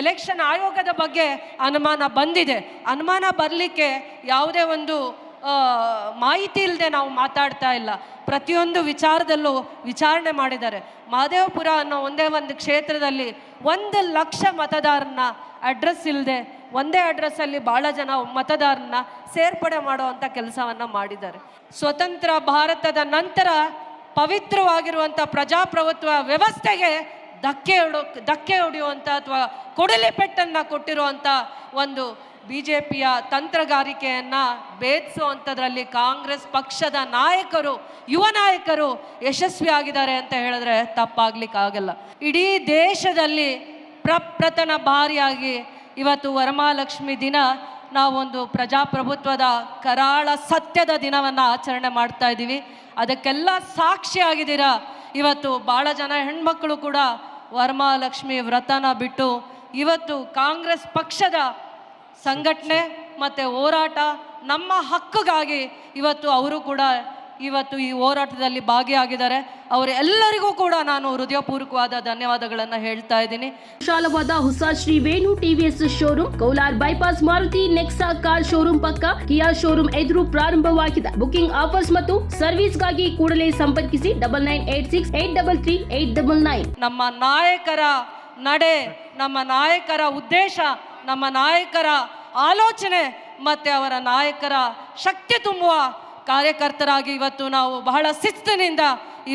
Election ಆಯೋಗದ ಬಗ್ಗೆ ಅನುಮಾನ ಬಂದಿದೆ. ಅನುಮಾನ ಬರಲಿಕ್ಕೆ ಯಾವುದೇ ಒಂದು ಮಾಹಿತಿ ಇಲ್ಲದೆ ನಾವು ಮಾತಾಡ್ತಾ ಇಲ್ಲ. ಪ್ರತಿಯೊಂದು ವಿಚಾರದಲ್ಲೂ ವಿಚಾರಣೆ ಮಾಡಿದ್ದಾರೆ. ಮಹದೇವಪುರ ಅನ್ನೋ ಒಂದೇ ಒಂದು ಕ್ಷೇತ್ರದಲ್ಲಿ ಒಂದು ಲಕ್ಷ ಮತದಾರನ ಅಡ್ರೆಸ್ ಇಲ್ಲದೆ ಒಂದೇ ಅಡ್ರೆಸ್ಸಲ್ಲಿ ಭಾಳ ಜನ ಮತದಾರನ ಸೇರ್ಪಡೆ ಮಾಡುವಂಥ ಕೆಲಸವನ್ನು ಮಾಡಿದ್ದಾರೆ. ಸ್ವತಂತ್ರ ಭಾರತದ ನಂತರ ಪವಿತ್ರವಾಗಿರುವಂಥ ಪ್ರಜಾಪ್ರಭುತ್ವ ವ್ಯವಸ್ಥೆಗೆ ಧಕ್ಕೆ ಹೊಡೋ, ಧಕ್ಕೆ ಹೊಡೆಯುವಂಥ ಅಥವಾ ಕೊಡಲಿ ಪೆಟ್ಟನ್ನು ಕೊಟ್ಟಿರುವಂಥ ಒಂದು ಬಿ ಜೆ ಪಿಯ ತಂತ್ರಗಾರಿಕೆಯನ್ನು ಭೇದಿಸುವಂಥದ್ರಲ್ಲಿ ಕಾಂಗ್ರೆಸ್ ಪಕ್ಷದ ನಾಯಕರು, ಯುವ ನಾಯಕರು ಯಶಸ್ವಿಯಾಗಿದ್ದಾರೆ ಅಂತ ಹೇಳಿದ್ರೆ ತಪ್ಪಾಗ್ಲಿಕ್ಕಾಗಲ್ಲ. ಇಡೀ ದೇಶದಲ್ಲಿ ಪ್ರಪ್ರಥಮ ಬಾರಿಯಾಗಿ ಇವತ್ತು ವರಮಹಾಲಕ್ಷ್ಮಿ ದಿನ ನಾವೊಂದು ಪ್ರಜಾಪ್ರಭುತ್ವದ ಕರಾಳ ಸತ್ಯದ ದಿನವನ್ನು ಆಚರಣೆ ಮಾಡ್ತಾ ಇದ್ದೀವಿ. ಅದಕ್ಕೆಲ್ಲ ಸಾಕ್ಷಿಯಾಗಿದ್ದೀರಾ ಇವತ್ತು ಭಾಳ ಜನ ಹೆಣ್ಮಕ್ಕಳು ಕೂಡ ವರಮಹಾಲಕ್ಷ್ಮಿ ವ್ರತನ ಬಿಟ್ಟು ಇವತ್ತು ಕಾಂಗ್ರೆಸ್ ಪಕ್ಷದ ಸಂಘಟನೆ ಮತ್ತು ಹೋರಾಟ ನಮ್ಮ ಹಕ್ಕಿಗಾಗಿ ಇವತ್ತು ಅವರು ಕೂಡ ಇವತ್ತು ಈ ಹೋರಾಟದಲ್ಲಿ ಭಾಗಿಯಾಗಿದ್ದಾರೆ. ಅವರೆಲ್ಲರಿಗೂ ಕೂಡ ನಾನು ಹೃದಯಪೂರ್ವಕವಾದ ಧನ್ಯವಾದಗಳನ್ನು ಹೇಳ್ತಾ ಇದ್ದೀನಿ. ವಿಶಾಲವಾದ ಹೊಸ Shri Venu TVS showroom ಕೌಲಾರ್ bypass Maruti Nexa car showroom ಪಕ್ಕ ಕಿಯಾ ಶೋರೂಮ್ ಎದುರು ಪ್ರಾರಂಭವಾಗಿದೆ. ಬುಕಿಂಗ್ ಆಫರ್ಸ್ ಮತ್ತು ಸರ್ವಿಸ್ಗಾಗಿ ಕೂಡಲೇ ಸಂಪರ್ಕಿಸಿ double nine eight six eight double three eight double nine. ನಮ್ಮ ನಾಯಕರ ನಡೆ ನಮ್ಮ ನಾಯಕರ ಉದ್ದೇಶ ನಮ್ಮ ನಾಯಕರ ಆಲೋಚನೆ ಮತ್ತು ಅವರ ನಾಯಕರ ಶಕ್ತಿ ತುಂಬುವ ಕಾರ್ಯಕರ್ತರಾಗಿ ಇವತ್ತು ನಾವು ಬಹಳ ಶಿಸ್ತಿನಿಂದ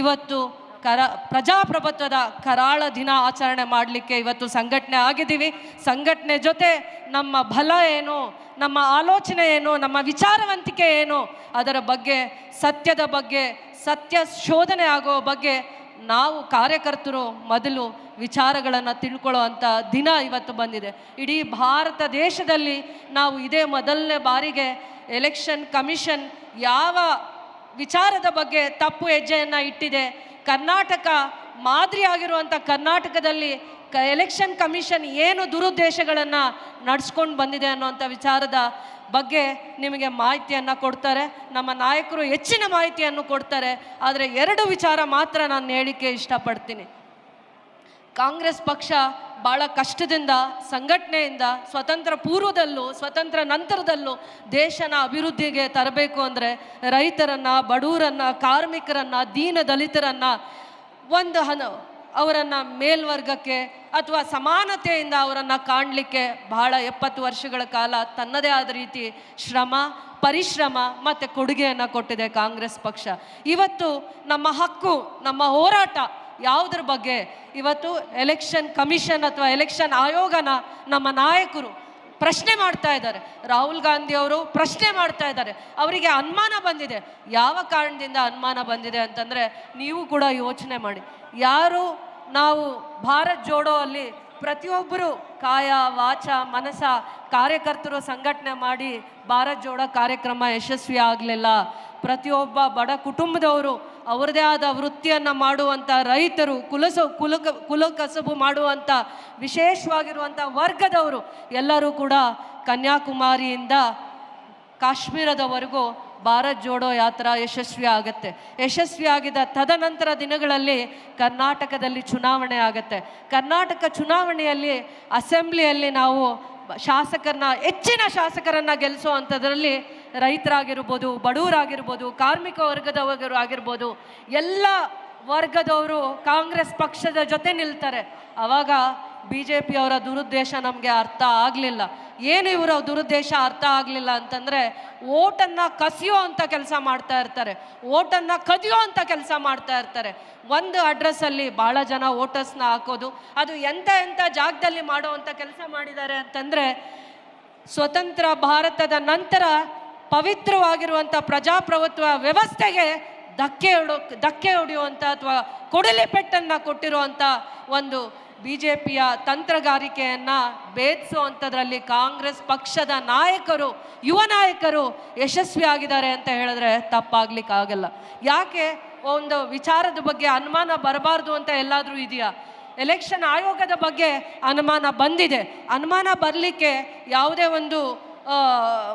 ಇವತ್ತು ಕರ, ಪ್ರಜಾಪ್ರಭುತ್ವದ ಕರಾಳ ದಿನ ಆಚರಣೆ ಮಾಡಲಿಕ್ಕೆ ಇವತ್ತು ಸಂಘಟನೆ ಆಗಿದ್ದೀವಿ. ಸಂಘಟನೆ ಜೊತೆ ನಮ್ಮ ಬಲ ಏನು, ನಮ್ಮ ಆಲೋಚನೆ ಏನು, ನಮ್ಮ ವಿಚಾರವಂತಿಕೆ ಏನು, ಅದರ ಬಗ್ಗೆ, ಸತ್ಯದ ಬಗ್ಗೆ, ಸತ್ಯ ಶೋಧನೆ ಆಗೋ ಬಗ್ಗೆ ನಾವು ಕಾರ್ಯಕರ್ತರು ಮೊದಲು ವಿಚಾರಗಳನ್ನು ತಿಳ್ಕೊಳ್ಳುವಂಥ ದಿನ ಇವತ್ತು ಬಂದಿದೆ. ಇಡೀ ಭಾರತ ದೇಶದಲ್ಲಿ ನಾವು ಇದೇ ಮೊದಲನೇ ಬಾರಿಗೆ ಎಲೆಕ್ಷನ್ ಕಮಿಷನ್ ಯಾವ ವಿಚಾರದ ಬಗ್ಗೆ ತಪ್ಪು ಹೆಜ್ಜೆಯನ್ನು ಇಟ್ಟಿದೆ. ಕರ್ನಾಟಕ ಮಾದರಿಯಾಗಿರುವಂಥ ಕರ್ನಾಟಕದಲ್ಲಿ ಕ ಎಲೆಕ್ಷನ್ ಕಮಿಷನ್ ಏನು ದುರುದ್ದೇಶಗಳನ್ನು ನಡೆಸ್ಕೊಂಡು ಬಂದಿದೆ ಅನ್ನೋಂಥ ವಿಚಾರದ ಬಗ್ಗೆ ನಿಮಗೆ ಮಾಹಿತಿಯನ್ನು ಕೊಡ್ತಾರೆ. ನಮ್ಮ ನಾಯಕರು ಹೆಚ್ಚಿನ ಮಾಹಿತಿಯನ್ನು ಕೊಡ್ತಾರೆ. ಆದರೆ ಎರಡು ವಿಚಾರ ಮಾತ್ರ ನಾನು ಹೇಳಿಕೆ ಇಷ್ಟಪಡ್ತೀನಿ. ಕಾಂಗ್ರೆಸ್ ಪಕ್ಷ ಭಾಳ ಕಷ್ಟದಿಂದ, ಸಂಘಟನೆಯಿಂದ, ಸ್ವತಂತ್ರ ಪೂರ್ವದಲ್ಲೂ, ಸ್ವತಂತ್ರ ನಂತರದಲ್ಲೂ ದೇಶನ ಅಭಿವೃದ್ಧಿಗೆ ತರಬೇಕು ಅಂದರೆ ರೈತರನ್ನು, ಬಡವರನ್ನು, ಕಾರ್ಮಿಕರನ್ನು, ದೀನ ದಲಿತರನ್ನು ಒಂದು ಹನ ಅವರನ್ನು ಮೇಲ್ವರ್ಗಕ್ಕೆ ಅಥವಾ ಸಮಾನತೆಯಿಂದ ಅವರನ್ನು ಕಾಣಲಿಕ್ಕೆ ಬಹಳ ಎಪ್ಪತ್ತು ವರ್ಷಗಳ ಕಾಲ ತನ್ನದೇ ಆದ ರೀತಿ ಶ್ರಮ, ಪರಿಶ್ರಮ ಮತ್ತು ಕೊಡುಗೆಯನ್ನು ಕೊಟ್ಟಿದೆ ಕಾಂಗ್ರೆಸ್ ಪಕ್ಷ. ಇವತ್ತು ನಮ್ಮ ಹಕ್ಕು, ನಮ್ಮ ಹೋರಾಟ ಯಾವುದ್ರ ಬಗ್ಗೆ? ಇವತ್ತು ಎಲೆಕ್ಷನ್ ಕಮಿಷನ್ ಅಥವಾ ಎಲೆಕ್ಷನ್ ಆಯೋಗನ ನಮ್ಮ ನಾಯಕರು ಪ್ರಶ್ನೆ ಮಾಡ್ತಾ ಇದ್ದಾರೆ. ರಾಹುಲ್ ಗಾಂಧಿ ಅವರು ಪ್ರಶ್ನೆ ಮಾಡ್ತಾ ಇದ್ದಾರೆ. ಅವರಿಗೆ ಅನುಮಾನ ಬಂದಿದೆ. ಯಾವ ಕಾರಣದಿಂದ ಅನುಮಾನ ಬಂದಿದೆ ಅಂತಂದರೆ ನೀವು ಕೂಡ ಯೋಚನೆ ಮಾಡಿ. ಯಾರು ನಾವು ಭಾರತ್ ಜೋಡೋ ಅಲ್ಲಿ ಪ್ರತಿಯೊಬ್ಬರು ಕಾಯ, ವಾಚ, ಮನಸ ಕಾರ್ಯಕರ್ತರು ಸಂಘಟನೆ ಮಾಡಿ ಭಾರತ್ ಜೋಡೋ ಕಾರ್ಯಕ್ರಮ ಯಶಸ್ವಿ ಆಗಲಿಲ್ಲ. ಪ್ರತಿಯೊಬ್ಬ ಬಡ ಕುಟುಂಬದವರು ಅವರದೇ ಆದ ವೃತ್ತಿಯನ್ನು ಮಾಡುವಂಥ ರೈತರು, ಕುಲಸ ಕುಲ ಕುಲ ಕಸಬು ಮಾಡುವಂಥ ವಿಶೇಷವಾಗಿರುವಂಥ ವರ್ಗದವರು ಎಲ್ಲರೂ ಕೂಡ ಕನ್ಯಾಕುಮಾರಿಯಿಂದ ಕಾಶ್ಮೀರದವರೆಗೂ ಭಾರತ್ ಜೋಡೋ ಯಾತ್ರಾ ಯಶಸ್ವಿ ಆಗುತ್ತೆ. ಯಶಸ್ವಿ ಆಗಿದ ತದನಂತರ ದಿನಗಳಲ್ಲಿ ಕರ್ನಾಟಕದಲ್ಲಿ ಚುನಾವಣೆ ಆಗುತ್ತೆ. ಕರ್ನಾಟಕ ಚುನಾವಣೆಯಲ್ಲಿ, ಅಸೆಂಬ್ಲಿಯಲ್ಲಿ ನಾವು ಶಾಸಕರನ್ನ, ಹೆಚ್ಚಿನ ಶಾಸಕರನ್ನ ಗೆಲ್ಲಿಸುವಂಥದ್ರಲ್ಲಿ ರೈತರಾಗಿರ್ಬೋದು, ಬಡವರಾಗಿರ್ಬೋದು, ಕಾರ್ಮಿಕ ವರ್ಗದವರು ಆಗಿರ್ಬೋದು, ಎಲ್ಲ ವರ್ಗದವರು ಕಾಂಗ್ರೆಸ್ ಪಕ್ಷದ ಜೊತೆ ನಿಲ್ತಾರೆ. ಆವಾಗ ಬಿ ಜೆ ಪಿಯವರ ದುರುದ್ದೇಶ ನಮಗೆ ಅರ್ಥ ಆಗಲಿಲ್ಲ. ಏನು ಇವರ ದುರುದ್ದೇಶ ಅರ್ಥ ಆಗಲಿಲ್ಲ ಅಂತಂದರೆ ಓಟನ್ನು ಕಸಿಯೋ ಅಂಥ ಕೆಲಸ ಮಾಡ್ತಾ ಇರ್ತಾರೆ. ಓಟನ್ನು ಕದಿಯೋ ಅಂಥ ಕೆಲಸ ಮಾಡ್ತಾ ಇರ್ತಾರೆ. ಒಂದು ಅಡ್ರೆಸ್ಸಲ್ಲಿ ಭಾಳ ಜನ ಓಟರ್ಸ್ನ ಹಾಕೋದು, ಅದು ಎಂಥ ಎಂಥ ಜಾಗದಲ್ಲಿ ಮಾಡೋ ಅಂಥ ಕೆಲಸ ಮಾಡಿದ್ದಾರೆ ಅಂತಂದರೆ ಸ್ವತಂತ್ರ ಭಾರತದ ನಂತರ ಪವಿತ್ರವಾಗಿರುವಂಥ ಪ್ರಜಾಪ್ರಭುತ್ವ ವ್ಯವಸ್ಥೆಗೆ ಧಕ್ಕೆ ಹೊಡೋ, ಧಕ್ಕೆ ಹೊಡೆಯುವಂಥ ಅಥವಾ ಕೊಡಲಿ ಪೆಟ್ಟನ್ನು ಕೊಟ್ಟಿರುವಂಥ ಒಂದು ಬಿ ಜೆ ಪಿಯ ತಂತ್ರಗಾರಿಕೆಯನ್ನು ಭೇದಿಸುವಂಥದ್ರಲ್ಲಿ ಕಾಂಗ್ರೆಸ್ ಪಕ್ಷದ ನಾಯಕರು, ಯುವ ನಾಯಕರು ಯಶಸ್ವಿಯಾಗಿದ್ದಾರೆ ಅಂತ ಹೇಳಿದ್ರೆ ತಪ್ಪಾಗಲಿಕ್ಕಾಗಲ್ಲ. ಯಾಕೆ? ಒಂದು ವಿಚಾರದ ಬಗ್ಗೆ ಅನುಮಾನ ಬರಬಾರ್ದು ಅಂತ ಎಲ್ಲಾದರೂ ಇದೆಯಾ? ಎಲೆಕ್ಷನ್ ಆಯೋಗದ ಬಗ್ಗೆ ಅನುಮಾನ ಬಂದಿದೆ. ಅನುಮಾನ ಬರಲಿಕ್ಕೆ ಯಾವುದೇ ಒಂದು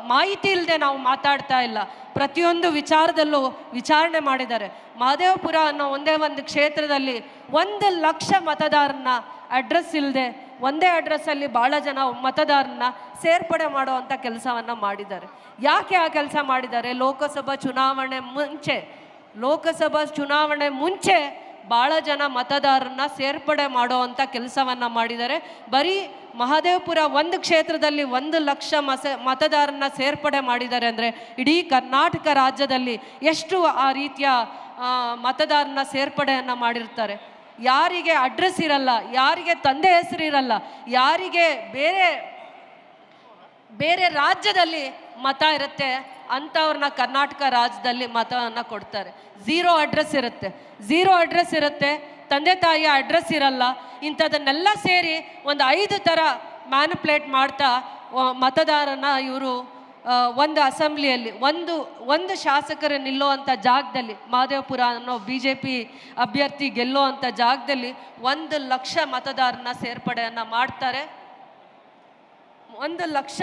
ಮಾಹಿತಿ ಇಲ್ಲದೆ ನಾವು ಮಾತಾಡ್ತಾ ಇಲ್ಲ. ಪ್ರತಿಯೊಂದು ವಿಚಾರದಲ್ಲೂ ವಿಚಾರಣೆ ಮಾಡಿದ್ದಾರೆ. ಮಹದೇವಪುರ ಅನ್ನೋ ಒಂದೇ ಒಂದು ಕ್ಷೇತ್ರದಲ್ಲಿ ಒಂದು ಲಕ್ಷ ಮತದಾರನ ಅಡ್ರೆಸ್ ಇಲ್ಲದೆ ಒಂದೇ ಅಡ್ರೆಸ್ಸಲ್ಲಿ ಭಾಳ ಜನ ಮತದಾರನ ಸೇರ್ಪಡೆ ಮಾಡುವಂಥ ಕೆಲಸವನ್ನು ಮಾಡಿದ್ದಾರೆ. ಯಾಕೆ ಆ ಕೆಲಸ ಮಾಡಿದ್ದಾರೆ? ಲೋಕಸಭಾ ಚುನಾವಣೆ ಮುಂಚೆ, ಲೋಕಸಭಾ ಚುನಾವಣೆ ಮುಂಚೆ ಭಾಳ ಜನ ಮತದಾರರನ್ನ ಸೇರ್ಪಡೆ ಮಾಡುವಂಥ ಕೆಲಸವನ್ನು ಮಾಡಿದ್ದಾರೆ. ಬರೀ ಮಹದೇವಪುರ ಒಂದು ಕ್ಷೇತ್ರದಲ್ಲಿ ಒಂದು ಲಕ್ಷ ಮಸ, ಮತದಾರರನ್ನ ಸೇರ್ಪಡೆ ಮಾಡಿದ್ದಾರೆ ಅಂದರೆ ಇಡೀ ಕರ್ನಾಟಕ ರಾಜ್ಯದಲ್ಲಿ ಎಷ್ಟು ಆ ರೀತಿಯ ಮತದಾರನ ಸೇರ್ಪಡೆಯನ್ನು ಮಾಡಿರ್ತಾರೆ. ಯಾರಿಗೆ ಅಡ್ರೆಸ್ ಇರಲ್ಲ, ಯಾರಿಗೆ ತಂದೆ ಹೆಸರು ಇರಲ್ಲ, ಯಾರಿಗೆ ಬೇರೆ ಬೇರೆ ರಾಜ್ಯದಲ್ಲಿ ಮತ ಇರುತ್ತೆ. ಅಂಥವ್ರನ್ನ ಕರ್ನಾಟಕ ರಾಜ್ಯದಲ್ಲಿ ಮತವನ್ನು ಕೊಡ್ತಾರೆ. ಝೀರೋ ಅಡ್ರೆಸ್ ಇರುತ್ತೆ. ಝೀರೋ ಅಡ್ರೆಸ್ ಇರುತ್ತೆ. ತಂದೆ ತಾಯಿಯ ಅಡ್ರೆಸ್ ಇರಲ್ಲ. ಇಂಥದನ್ನೆಲ್ಲ ಸೇರಿ ಒಂದು ಐದು ಥರ ಮ್ಯಾನುಪ್ಲೇಟ್ ಮಾಡ್ತಾ ಮತದಾರನ ಇವರು ಒಂದು ಅಸೆಂಬ್ಲಿಯಲ್ಲಿ, ಒಂದು ಒಂದು ಶಾಸಕರು ನಿಲ್ಲುವಂಥ ಜಾಗದಲ್ಲಿ, ಮಾದೇವಪುರ ಅನ್ನೋ ಬಿ ಜೆ ಪಿ ಅಭ್ಯರ್ಥಿ ಗೆಲ್ಲುವಂಥ ಜಾಗದಲ್ಲಿ ಒಂದು ಲಕ್ಷ ಮತದಾರನ ಸೇರ್ಪಡೆಯನ್ನು ಮಾಡ್ತಾರೆ. ಒಂದು ಲಕ್ಷ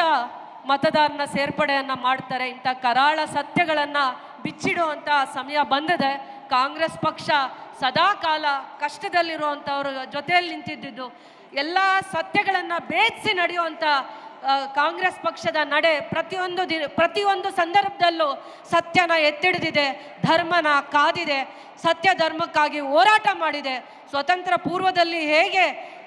ಮತದಾರನ ಸೇರ್ಪಡೆಯನ್ನ ಮಾಡ್ತಾರೆ, ಇಂಥ ಕರಾಳ ಸತ್ಯಗಳನ್ನು ಬಿಚ್ಚಿಡುವಂಥ ಸಮಯ ಬಂದಿದೆ. ಕಾಂಗ್ರೆಸ್ ಪಕ್ಷ ಸದಾ ಕಾಲ ಕಷ್ಟದಲ್ಲಿರುವಂಥವ್ರ ಜೊತೆಯಲ್ಲಿ ನಿಂತಿದ್ದಿದ್ದು ಎಲ್ಲ ಸತ್ಯಗಳನ್ನು ಭೇದಿಸಿ ನಡೆಯುವಂಥ ಕಾಂಗ್ರೆಸ್ ಪಕ್ಷದ ನಡೆ ಪ್ರತಿಯೊಂದು ದಿನ, ಪ್ರತಿಯೊಂದು ಸಂದರ್ಭದಲ್ಲೂ ಸತ್ಯನ ಎತ್ತಿಡಿದಿದೆ, ಧರ್ಮನ ಕಾದಿದೆ ಸತ್ಯ ಧರ್ಮಕ್ಕಾಗಿ ಹೋರಾಟ ಮಾಡಿದೆ. ಸ್ವತಂತ್ರ ಪೂರ್ವದಲ್ಲಿ ಹೇಗೆ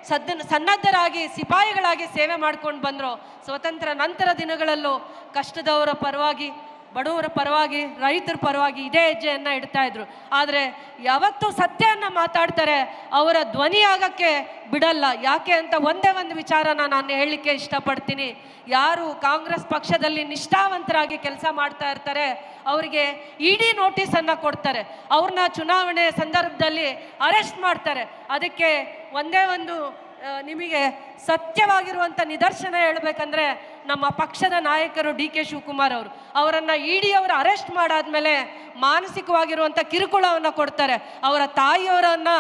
ಸದ್, ಸನ್ನದ್ಧರಾಗಿ, ಸಿಪಾಯಿಗಳಾಗಿ ಸೇವೆ ಮಾಡ್ಕೊಂಡು ಬಂದರು, ಸ್ವತಂತ್ರ ನಂತರ ದಿನಗಳಲ್ಲೂ ಕಷ್ಟದವರ ಪರವಾಗಿ ಬಡವರ ಪರವಾಗಿ, ರೈತರ ಪರವಾಗಿ ಇದೇ ಹೆಜ್ಜೆಯನ್ನು ಇಡ್ತಾ ಇದ್ರು. ಆದರೆ ಯಾವತ್ತು ಸತ್ಯವನ್ನು ಮಾತಾಡ್ತಾರೆ, ಅವರ ಧ್ವನಿ ಆಗಕ್ಕೆ ಬಿಡಲ್ಲ. ಯಾಕೆ ಅಂತ ಒಂದೇ ಒಂದು ವಿಚಾರನ ನಾನು ಹೇಳಲಿಕ್ಕೆ ಇಷ್ಟಪಡ್ತೀನಿ. ಯಾರು ಕಾಂಗ್ರೆಸ್ ಪಕ್ಷದಲ್ಲಿ ನಿಷ್ಠಾವಂತರಾಗಿ ಕೆಲಸ ಮಾಡ್ತಾ ಇರ್ತಾರೆ, ಅವರಿಗೆ ಇಡಿ ನೋಟಿಸನ್ನು ಕೊಡ್ತಾರೆ. ಅವ್ರನ್ನ ಚುನಾವಣೆ ಸಂದರ್ಭದಲ್ಲಿ ಅರೆಸ್ಟ್ ಮಾಡ್ತಾರೆ. ಅದಕ್ಕೆ ಒಂದೇ ಒಂದು ನಿಮಗೆ ಸತ್ಯವಾಗಿರುವಂಥ ನಿದರ್ಶನ ಹೇಳಬೇಕಂದ್ರೆ ನಮ್ಮ ಪಕ್ಷದ ನಾಯಕರು ಡಿ ಕೆ ಶಿವಕುಮಾರ್ ಅವರು. ಅವರನ್ನು ಇಡಿ ಅವರು ಅರೆಸ್ಟ್ ಮಾಡಾದ್ಮೇಲೆ ಮಾನಸಿಕವಾಗಿರುವಂಥ ಕಿರುಕುಳವನ್ನು ಕೊಡ್ತಾರೆ. ಅವರ ತಾಯಿಯವರನ್ನು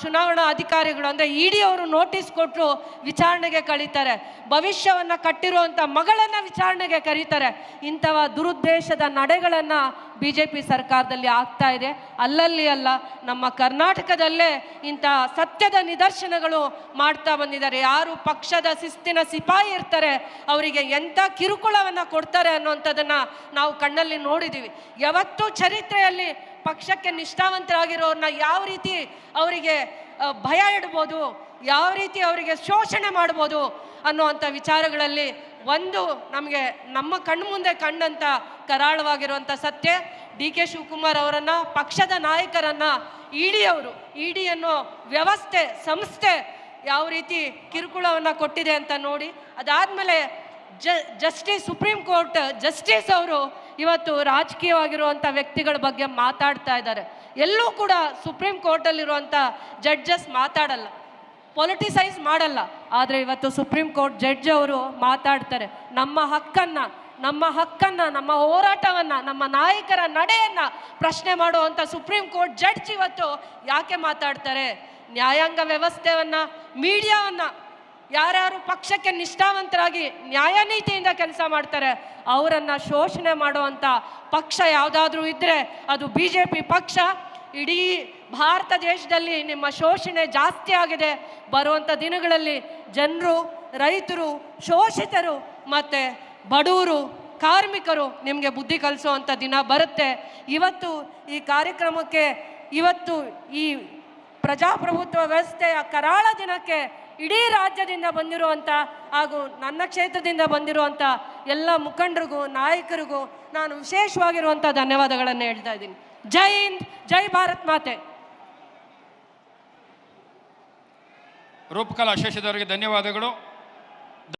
ಚುನಾವಣಾ ಅಧಿಕಾರಿಗಳು ಅಂದರೆ ಇಡಿ ಅವರು ನೋಟಿಸ್ ಕೊಟ್ಟು ವಿಚಾರಣೆಗೆ ಕಳೀತಾರೆ ಭವಿಷ್ಯವನ್ನು ಕಟ್ಟಿರುವಂಥ ಮಗಳನ್ನು ವಿಚಾರಣೆಗೆ ಕರೀತಾರೆ. ಇಂಥವ ದುರುದ್ದೇಶದ ನಡೆಗಳನ್ನು ಬಿ ಜೆ ಪಿ ಸರ್ಕಾರದಲ್ಲಿ ಆಗ್ತಾ ಇದೆ. ಅಲ್ಲಲ್ಲಿ ಅಲ್ಲ, ನಮ್ಮ ಕರ್ನಾಟಕದಲ್ಲೇ ಇಂಥ ಸತ್ಯದ ನಿದರ್ಶನಗಳು ಮಾಡ್ತಾ ಬಂದಿದ್ದಾರೆ. ಯಾರು ಪಕ್ಷದ ಶಿಸ್ತಿನ ಸಿಪಾಯಿ ಇರ್ತಾರೆ, ಅವರಿಗೆ ಎಂಥ ಕಿರುಕುಳವನ್ನು ಕೊಡ್ತಾರೆ ಅನ್ನುವಂಥದ್ದನ್ನು ನಾವು ಕಣ್ಣಲ್ಲಿ ನೋಡಿದ್ದೀವಿ ಯಾವತ್ತೂ ಚರಿತ್ರೆಯಲ್ಲಿ ಪಕ್ಷಕ್ಕೆ ನಿಷ್ಠಾವಂತರಾಗಿರೋರನ್ನ ಯಾವ ರೀತಿ ಅವರಿಗೆ ಭಯ ಇಡ್ಬೋದು, ಯಾವ ರೀತಿ ಅವರಿಗೆ ಶೋಷಣೆ ಮಾಡ್ಬೋದು ಅನ್ನುವಂಥ ವಿಚಾರಗಳಲ್ಲಿ ಒಂದು ನಮಗೆ, ನಮ್ಮ ಕಣ್ಣು ಮುಂದೆ ಕಂಡಂಥ ಕರಾಳವಾಗಿರುವಂಥ ಸತ್ಯ. ಡಿ ಕೆ ಶಿವಕುಮಾರ್ ಅವರನ್ನು, ಪಕ್ಷದ ನಾಯಕರನ್ನು ಇಡಿ ಅವರು ಇಡಿ ಅನ್ನೋ ವ್ಯವಸ್ಥೆ, ಸಂಸ್ಥೆ ಯಾವ ರೀತಿ ಕಿರುಕುಳವನ್ನು ಕೊಟ್ಟಿದೆ ಅಂತ ನೋಡಿ, ಅದಾದಮೇಲೆ ಜ ಜಸ್ಟಿಸ್ ಸುಪ್ರೀಂ ಕೋರ್ಟ್ ಜಸ್ಟಿಸ್ ಅವರು ಇವತ್ತು ರಾಜಕೀಯವಾಗಿರುವಂಥ ವ್ಯಕ್ತಿಗಳ ಬಗ್ಗೆ ಮಾತಾಡ್ತಾ ಇದ್ದಾರೆ. ಎಲ್ಲೂ ಕೂಡ ಸುಪ್ರೀಂ ಕೋರ್ಟಲ್ಲಿರುವಂಥ ಜಡ್ಜಸ್ ಮಾತಾಡಲ್ಲ ಪೊಲಿಟಿಸೈಸ್ ಮಾಡಲ್ಲ. ಆದರೆ ಇವತ್ತು ಸುಪ್ರೀಂ ಕೋರ್ಟ್ ಜಡ್ಜ್ ಅವರು ಮಾತಾಡ್ತಾರೆ, ನಮ್ಮ ಹಕ್ಕನ್ನು ನಮ್ಮ ಹಕ್ಕನ್ನು, ನಮ್ಮ ಹೋರಾಟವನ್ನು, ನಮ್ಮ ನಾಯಕರ ನಡೆಯನ್ನು ಪ್ರಶ್ನೆ ಮಾಡುವಂಥ ಸುಪ್ರೀಂ ಕೋರ್ಟ್ ಜಡ್ಜ್ ಇವತ್ತು ಯಾಕೆ ಮಾತಾಡ್ತಾರೆ? ನ್ಯಾಯಾಂಗ ವ್ಯವಸ್ಥೆಯನ್ನು ಮೀಡಿಯಾವನ್ನು ಯಾರ್ಯಾರು ಪಕ್ಷಕ್ಕೆ ನಿಷ್ಠಾವಂತರಾಗಿ ನ್ಯಾಯನೀತಿಯಿಂದ ಕೆಲಸ ಮಾಡ್ತಾರೆ, ಅವರನ್ನು ಶೋಷಣೆ ಮಾಡುವಂಥ ಪಕ್ಷ ಯಾವುದಾದ್ರೂ ಇದ್ದರೆ ಅದು ಬಿ ಜೆ ಪಿ ಪಕ್ಷ. ಇಡೀ ಭಾರತ ದೇಶದಲ್ಲಿ ನಿಮ್ಮ ಶೋಷಣೆ ಜಾಸ್ತಿ ಆಗಿದೆ. ಬರುವಂಥ ದಿನಗಳಲ್ಲಿ ಜನರು, ರೈತರು, ಶೋಷಿತರು ಮತ್ತು ಬಡವರು, ಕಾರ್ಮಿಕರು ನಿಮಗೆ ಬುದ್ಧಿ ಕಲಿಸುವಂಥ ದಿನ ಬರುತ್ತೆ. ಇವತ್ತು ಈ ಕಾರ್ಯಕ್ರಮಕ್ಕೆ, ಇವತ್ತು ಈ ಪ್ರಜಾಪ್ರಭುತ್ವ ವ್ಯವಸ್ಥೆಯ ಕರಾಳ ದಿನಕ್ಕೆ ಇಡೀ ರಾಜ್ಯದಿಂದ ಬಂದಿರುವಂಥ ಹಾಗೂ ನನ್ನ ಕ್ಷೇತ್ರದಿಂದ ಬಂದಿರುವಂಥ ಎಲ್ಲ ಮುಖಂಡರಿಗೂ, ನಾಯಕರಿಗೂ ನಾನು ವಿಶೇಷವಾಗಿರುವಂಥ ಧನ್ಯವಾದಗಳನ್ನು ಹೇಳ್ತಾ ಇದ್ದೀನಿ. ಜೈ ಹಿಂದ್, ಜೈ ಭಾರತ್ ಮಾತೆ. ರೂಪಕಲಾ ಶೇಷದವರಿಗೆ ಧನ್ಯವಾದಗಳು.